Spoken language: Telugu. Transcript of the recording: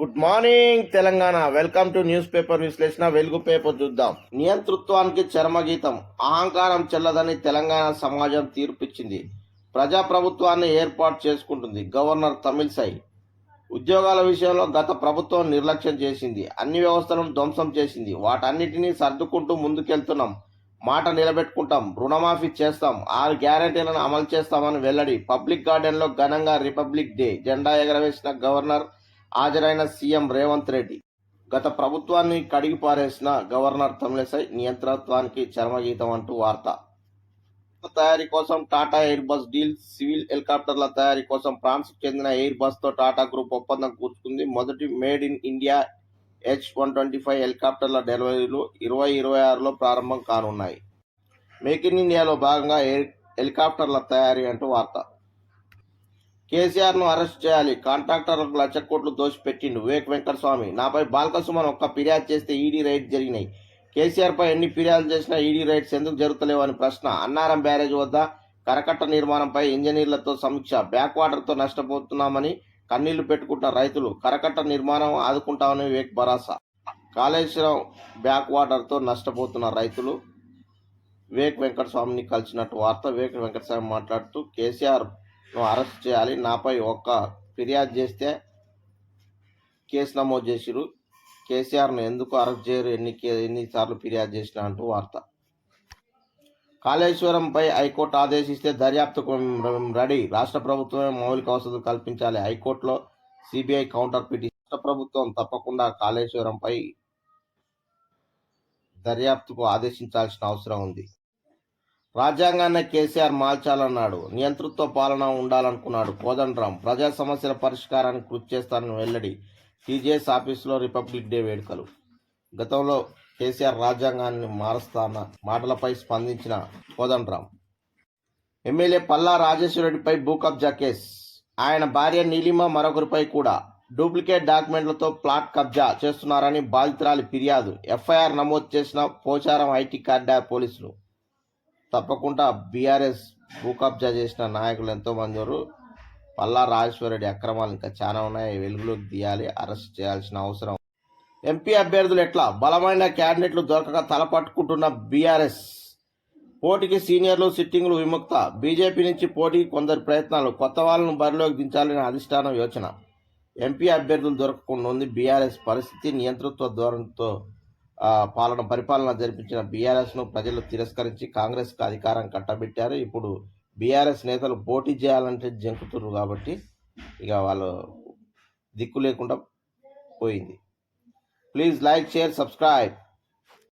Good morning Telangana. Welcome to news paper విశ్లేషణ. వెలుగు పేపర్ చూద్దాం. నియంతృత్వానికి చర్మగీతం అహంకారం చెల్లదని తెలంగాణ సమాజం తీర్పిచ్చింది. ప్రజాప్రభుత్వాన్ని ఏర్పాటు చేసుకుంటుంది గవర్నర్ తమిళసై ఉద్యోగాల విషయంలో గత ప్రభుత్వం నిర్లక్ష్యం చేసింది. అన్ని వ్యవస్థలను ధ్వంసం చేసింది. వాటన్నిటినీ సర్దుకుంటూ ముందుకెళ్తున్నాం. మాట నిలబెట్టుకుంటాం. రుణమాఫీ చేస్తాం. ఆరు గ్యారెంటీలను అమలు చేస్తామని వెల్లడి. పబ్లిక్ గార్డెన్లో ఘనంగా రిపబ్లిక్ డే జెండా ఎగరవేసిన గవర్నర్ హాజరైన సీఎం రేవంత్ రెడ్డి. గత ప్రభుత్వాన్ని కడిగి పారేసిన గవర్నర్ తమిళసై నియంత్రణత్వానికి చర్మగీతం అంటూ వార్త. తయారీ కోసం Tata Airbus deal civil హెలికాప్టర్ల తయారీ కోసం ఫ్రాన్స్ చెందిన ఎయిర్ బస్తో టాటా గ్రూప్ ఒప్పందం కూర్చుకుంది. మొదటి made in India H one twenty five హెలికాప్టర్ల డెలివరీలు ఇరవై ఇరవై ఆరులో ప్రారంభం కానున్నాయి. మేక్ ఇన్ ఇండియాలో భాగంగా ఎయిర్ హెలికాప్టర్ల తయారీ అంటూ వార్త. కేసీఆర్ను అరెస్ట్ చేయాలి. కాంట్రాక్టర్లకు లక్ష కోట్లు దోషిపెట్టిండు వివేక్ వెంకటస్వామి. నాపై బాల్కసుమన్ ఒక్క ఫిర్యాదు చేస్తే ఈడీ రైడ్ జరిగినాయి. కేసీఆర్ పై ఎన్ని ఫిర్యాదులు చేసినా ఈడీ రైడ్స్ ఎందుకు జరుగుతలేవని ప్రశ్న. అన్నారం బ్యారేజ్ వద్ద కరకట్ట నిర్మాణంపై ఇంజనీర్లతో సమీక్ష. బ్యాక్ వాటర్తో నష్టపోతున్నామని కన్నీళ్ళు పెట్టుకుంటున్న రైతులు. కరకట్ట నిర్మాణం ఆదుకుంటామని వివేక్ భరోసా. కాళేశ్వరం బ్యాక్ వాటర్తో నష్టపోతున్న రైతులు. వివేక్ వెంకటస్వామిని కలిసినట్టు వార్త వివేక్ వెంకటస్వామి మాట్లాడుతూ కేసీఆర్ నువ్వు అరెస్ట్ చేయాలి. నాపై ఒక్క ఫిర్యాదు చేస్తే కేసు నమోదు చేసిరు కేసీఆర్ను ఎందుకు అరెస్ట్ చేయరు? ఎన్ని కే- ఎన్నిసార్లు ఫిర్యాదు చేసిన అంటూ వార్త. కాళేశ్వరంపై హైకోర్టు ఆదేశిస్తే దర్యాప్తుకు రెడీ. రాష్ట్ర ప్రభుత్వమే మౌలిక వసతులు కల్పించాలి. హైకోర్టులో సిబిఐ కౌంటర్ పిటిషన్ రాష్ట్ర ప్రభుత్వం తప్పకుండా కాళేశ్వరంపై దర్యాప్తుకు ఆదేశించాల్సిన అవసరం ఉంది. రాజ్యాంగాన్ని కేసీఆర్ మార్చాలన్నాడు. నియంతృత్వ పాలన ఉండాలనుకున్నాడు. కోదండరాం ప్రజా సమస్యల పరిష్కారానికి కృషి చేస్తానని వెల్లడి టీజేఎస్ ఆఫీసులో రిపబ్లిక్ డే వేడుకలు. గతంలో కేసీఆర్ రాజ్యాంగాన్ని మారుస్తాన్న మాటలపై స్పందించిన కోదండరాం ఎమ్మెల్యే పల్లా రాజేశ్వరరెడ్డిపై భూ కబ్జా కేసు. ఆయన భార్య నీలిమ మరొకరిపై కూడా డూప్లికేట్ డాక్యుమెంట్లతో ప్లాట్ కబ్జా చేస్తున్నారని బాధితురాలి ఫిర్యాదు. ఎఫ్ఐఆర్ నమోదు చేసిన పోచారం ఐటీ కార్డా పోలీసులు తప్పకుండా బీఆర్ఎస్ భూకబ్జా చేసిన నాయకులు ఎంతో మంది ఉన్నారు. పల్లా రాజేశ్వరరెడ్డి అక్రమాలు ఇంకా చాలా ఉన్నాయి. వెలుగులోకి తీయాలి అరెస్ట్ చేయాల్సిన అవసరం. ఎంపీ అభ్యర్థులు ఎట్లా? బలమైన క్యాండిడేట్లు దొరకక తలపట్టుకుంటున్న బీఆర్ఎస్. పోటీకి సీనియర్లు సిట్టింగ్లు విముక్త. బీజేపీ నుంచి పోటీకి కొందరు ప్రయత్నాలు కొత్త వాళ్ళను బరిలోకి దించాలని అధిష్టానం యోచన. ఎంపీ అభ్యర్థులు దొరకకుండా ఉంది బీఆర్ఎస్ పరిస్థితి. నియంతృత్వ ధోరణితో పాలన పరిపాలన జరిపించిన బీఆర్ఎస్ను ప్రజలు తిరస్కరించి కాంగ్రెస్కు అధికారం కట్టబెట్టారు. ఇప్పుడు బీఆర్ఎస్ నేతలు పోటీ చేయాలంటే జంకుతురు కాబట్టి ఇక వాళ్ళు దిక్కు లేకుండా పోయింది. Please like share subscribe